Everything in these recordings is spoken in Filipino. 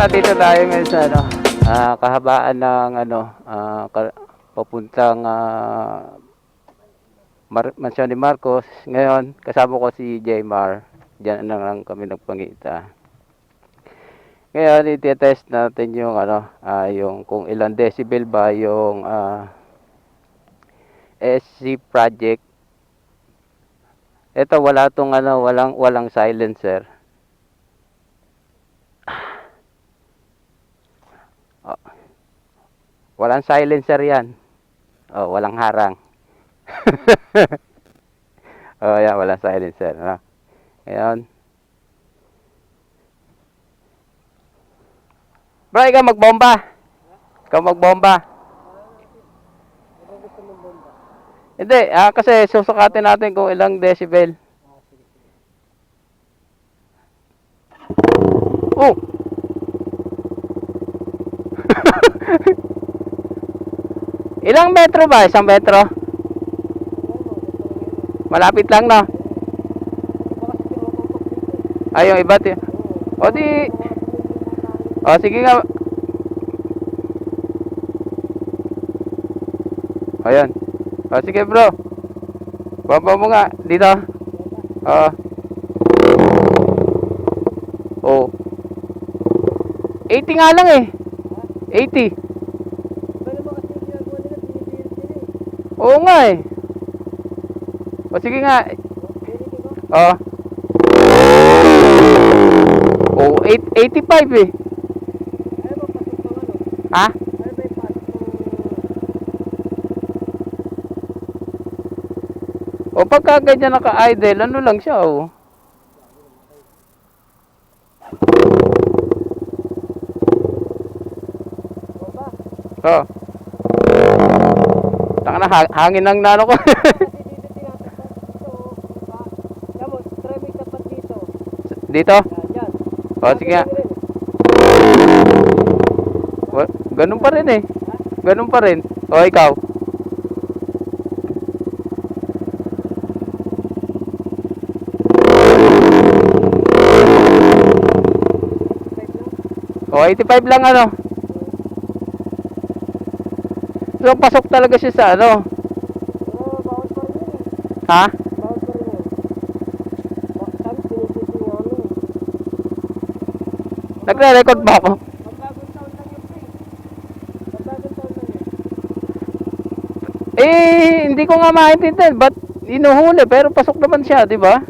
Nandito tayo ngayon sa ano, ah, kahabaan ng ano, ah, ka- papuntang ah, Mar- Mansyon ni Marcos. Ngayon, kasama ko si Jmar. Diyan na lang kami nagpangita. Ngayon, i-test natin yung ano, ah, yung kung ilang decibel ba yung ah, SC project. Ito wala tong ano, walang walang silencer. Walang silencer yan. Oh, walang harang. oh, yan, walang silencer. No? Ngayon. Bro, ikaw magbomba. Ikaw magbomba. Hindi, ah, kasi susukatin natin kung ilang decibel. Oh! Ilang metro ba? Isang metro? Malapit lang, no? Ay, yung iba, o di, o sige nga. Ayan. O sige bro. Baba mo nga, dito. Oo. Oh. 80 nga lang eh. 80. Oo nga eh. O sige nga. Oo. Oh, 8, 85 eh. Ha? O pagka ganyan naka-idle, ano lang siya oh. Oh. Na, ha- hangin ang nano ko. Dito? O, sige nga. Wa- Ganun pa rin eh. Ganun pa rin. O, ikaw. O, 85 lang ano. So, pasok talaga siya sa ano. Ha? Nagre-record ba ako? Eh, hindi ko nga maintindihan. Ba't inuhuli? Pero pasok naman siya, di ba?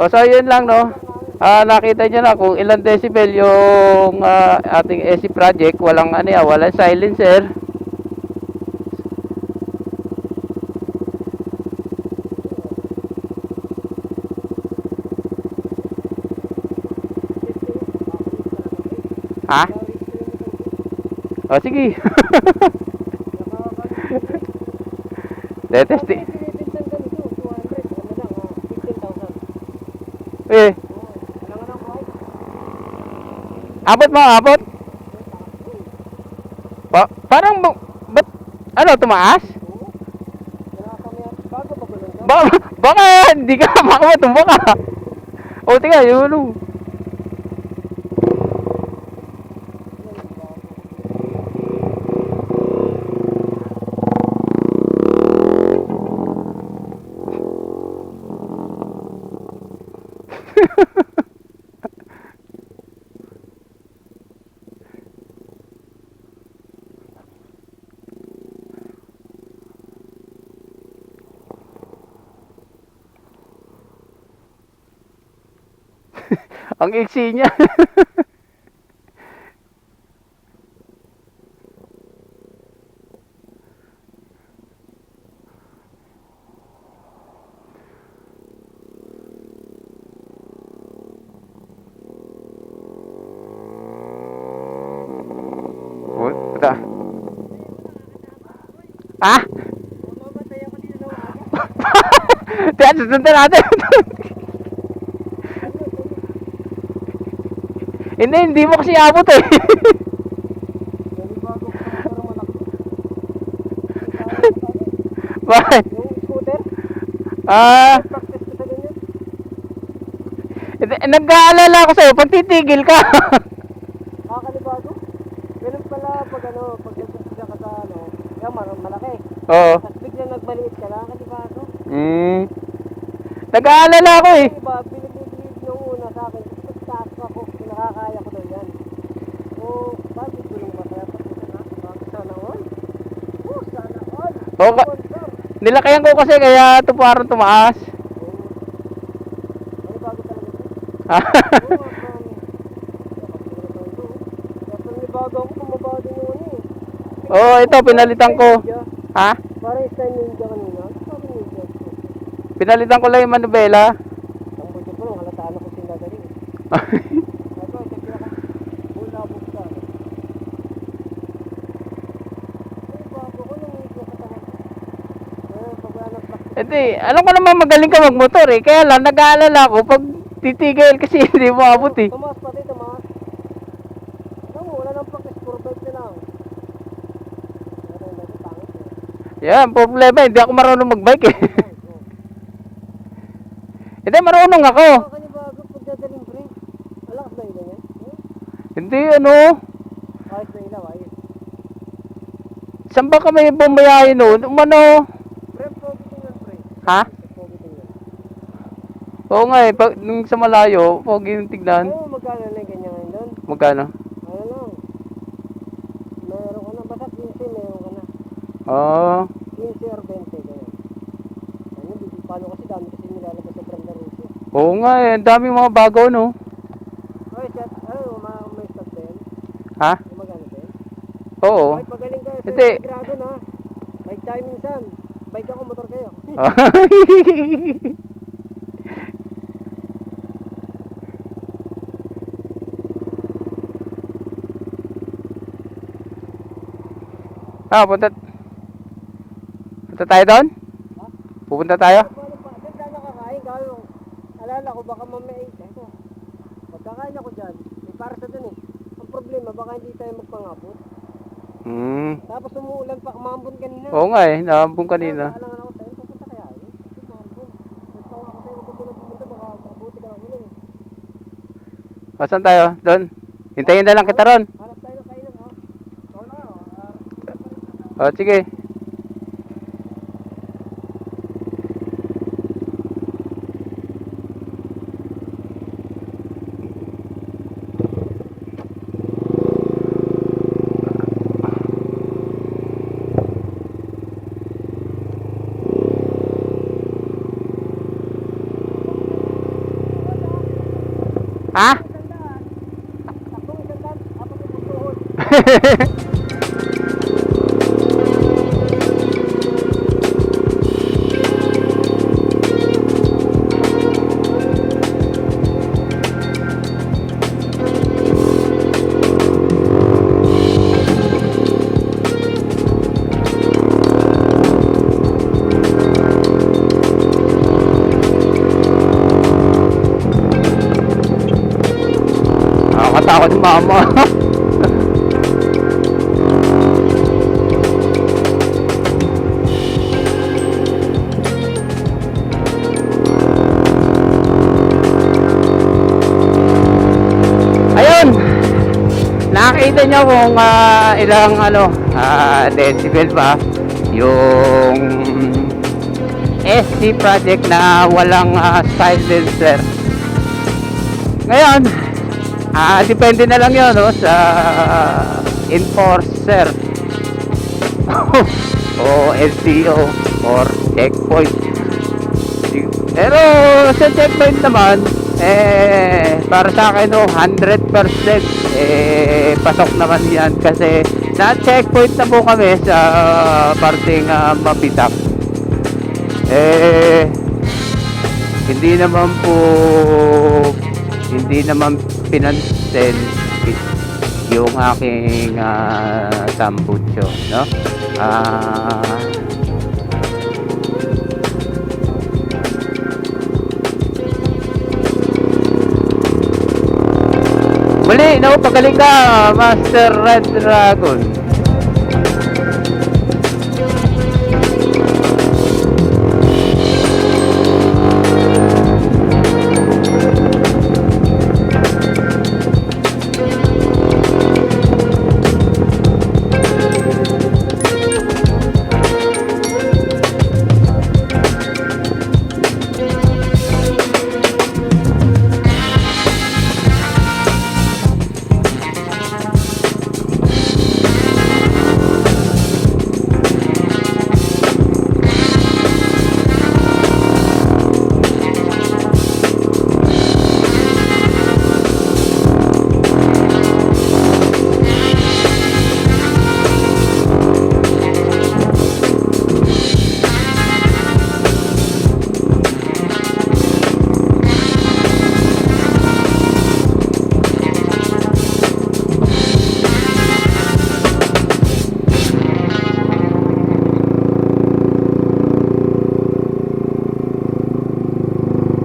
O, so yun lang, no? Ah, nakita niyo na kung ilang decibel yung ah, ating AC project. Walang ano yan, walang silencer. Ha? O, sige. Detesti. Eh, abot mo, abot. Pa parang, bu- ba't, ano, tumaas? Ba baka, hindi ka baka. O, tingnan, yun, ano. Ang iksi niya. Ito. Ah? Tiyan, susundan natin. Hindi, hindi mo kasi abot eh. Bakit? Yung scooter, Ah, practice ko sa ganyan. Hindi, Nag-aalala ako sa'yo, pag titigil ka. Kakalibago. Ganun pala pag ano, pag nagpapasya ka sa ano, yan mar- malaki. Oo. Tapos bigla nagbaliit ka lang, kakalibago. Mm. Nag-aalala ako eh. Yung iba, binibilib nung una sa akin, tapos taas ako, nakakaya ko daw yan. O, bakit gulong ba kaya pag ito na? Bakit sana all? Oh, sana Oo, ka-. Nilakayan ko kasi kaya ito parang tumaas. Ah, ito, oh. Ito, pinalitan ko. Ha? Parang style ninja kanina. Parang ninja. Pinalitan ko lang yung manubela. Ang buti po, halataan ako sila galing. Ito, ito pinaka bulabog ka. Ay, bago ko nang ngiti sa tahan. Eh, pag Hindi, alam ko naman magaling ka magmotor eh. Kaya lang, nag-aalala ako pag titigil kasi hindi mo abot eh. Tumaas pati, tumaas. Alam mo, wala nang practice, puro bike na lang. Yan, problema, hindi ako marunong magbike eh. Hindi, marunong ako. Hindi, ano, Ayos na ilaw, ayos. saan ba kami bumayahin noon? Umano, Pre, pogi tingnan, pre. Ha? Oo nga eh, pag, nung sa malayo, pogi yung tignan. Oo, magkano na yung ganyan ngayon doon? Magkano? Ano lang. Meron ka na. Basta 15 meron ka na. Oo. 15 or 20 ganyan. Ano, paano kasi dami kasi nilalabas sa brand na Ruso. Oo nga eh, ang daming mga bago no. Oy, chat. Ano, may, may stock din? Ha? May magano din? Oo. Oy, pagaling ka. Sa Hindi. grado na. Bike tayo minsan. Bike ako, motor kayo. ah, punta. Punta tayo doon? Ha? Pupunta tayo? Doon tayo nakakain. Kalo, alala ko baka mamaya. Ito. Pagkakain ako dyan, may para sa dun eh. Ang problema, baka hindi tayo magpangapot. Hmm. Tapos umuulan pa, umambon kanina. Oo nga eh, naambong kanina. Saan tayo? Doon? Hintayin na lang kita ron. Hanap tayo ng kainan, ha? Ikaw na, ah. O, sige. Ha? Nakakatakot yung mama. Ayun! Nakakita nyo kung ah, ilang ano, ah, decibel ba yung SC project na walang ah, silencer. Ngayon, Ah, depende na lang 'yon no sa enforcer. o LTO or checkpoint. Pero sa checkpoint naman, eh, para sa akin, no, 100% eh, pasok naman yan kasi na-checkpoint na po kami sa parting uh, mapitak. Eh, hindi naman po hindi naman pinansin yung aking uh, tambucho no ah Muli, no, pagaling ka, Master Red Dragon.